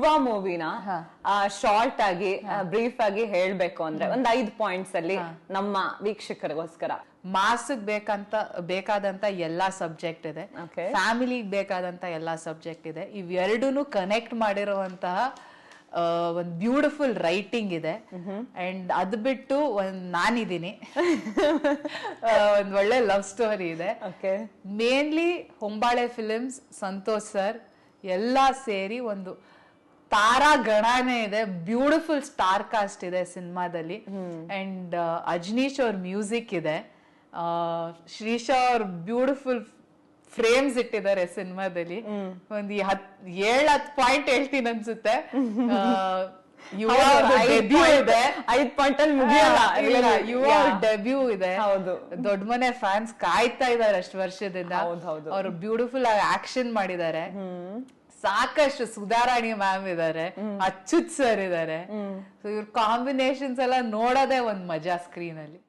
ಧ್ರುವ ಮೂವಿನ short ಆಗಿ brief ಆಗಿ ಹೇಳ್ಬೇಕು ಅಂದ್ರೆ ಒಂದ್ ಐದು ಪಾಯಿಂಟ್ಸ್ ಅಲ್ಲಿ ನಮ್ಮ ವೀಕ್ಷಕರಿಗೋಸ್ಕರ. ಮಾಸ್ ಬೇಕಂತ ಬೇಕಾದಂತ ಎಲ್ಲಾ ಸಬ್ಜೆಕ್ಟ್ ಇದೆ. ಫ್ಯಾಮಿಲಿ ಫ್ಯಾಮಿಲಿಗ್ ಬೇಕಾದಂತ ಎಲ್ಲಾ ಸಬ್ಜೆಕ್ಟ್ ಇದೆ. ಇವೆರಡೂ ಕನೆಕ್ಟ್ ಮಾಡಿರುವಂತಹ ಒಂದ್ ಬ್ಯೂಟಿಫುಲ್ ರೈಟಿಂಗ್ ಇದೆ. ಅಂಡ್ ಅದ್ ಬಿಟ್ಟು ಒಂದ್ ನಾನಿದ್ದೀನಿ ಒಂದ್ ಒಳ್ಳೆ ಲವ್ ಸ್ಟೋರಿ ಇದೆ. Okay mainly Hombale films Santosh sir ಎಲ್ಲ ಸೇರಿ ಒಂದು ತಾರಾ ಗಣನೆ ಇದೆ. ಬ್ಯೂಟಿಫುಲ್ ಸ್ಟಾರ್ ಕಾಸ್ಟ್ ಇದೆ ಸಿನಿಮಾದಲ್ಲಿ. ಅಂಡ್ ಅಜ್ನೀಶ್ ಅವ್ರ ಮ್ಯೂಸಿಕ್ ಇದೆ. ಶ್ರೀಶಾ ಅವ್ರ ಬ್ಯೂಟಿಫುಲ್ ಫ್ರೇಮ್ಸ್ ಇಟ್ಟಿದ್ದಾರೆ ಸಿನಿಮಾದಲ್ಲಿ. ಒಂದು ಹತ್ ಏಳ್ ಹತ್ ಪಾಯಿಂಟ್ ಹೇಳ್ತೀನಿ ಅನ್ಸುತ್ತೆ. ಯುವ ಅವ್ರ್ದು ಇದೆ. ಐದ್ ಪಾಯಿಂಟ್ ಅಲ್ಲಿ ಮುಗಿಯಲ್ಲ ಇಲ್ಲ, ಯುವ ಡೆಬ್ಯೂ ಇದೆ. ಹೌದು. ದೊಡ್ಡ ಮನೆ ಫ್ಯಾನ್ಸ್ ಕಾಯ್ತಾ ಇದಾರೆ ಅಷ್ಟು ವರ್ಷದಿಂದ. ಅವರು ಬ್ಯೂಟಿಫುಲ್ ಆಗಿ ಆಕ್ಷನ್ ಮಾಡಿದ್ದಾರೆ. ಸಾಕಷ್ಟು ಸುಧಾರಾಣಿ ಮ್ಯಾಮ್ ಇದಾರೆ ಅಚ್ಚುತ್ ಸರ್ ಇದಾರೆ. ಇವ್ರ ಕಾಂಬಿನೇಷನ್ಸ್ ಎಲ್ಲ ನೋಡೋದೇ ಒಂದ್ ಮಜಾ ಸ್ಕ್ರೀನ್ ಅಲ್ಲಿ.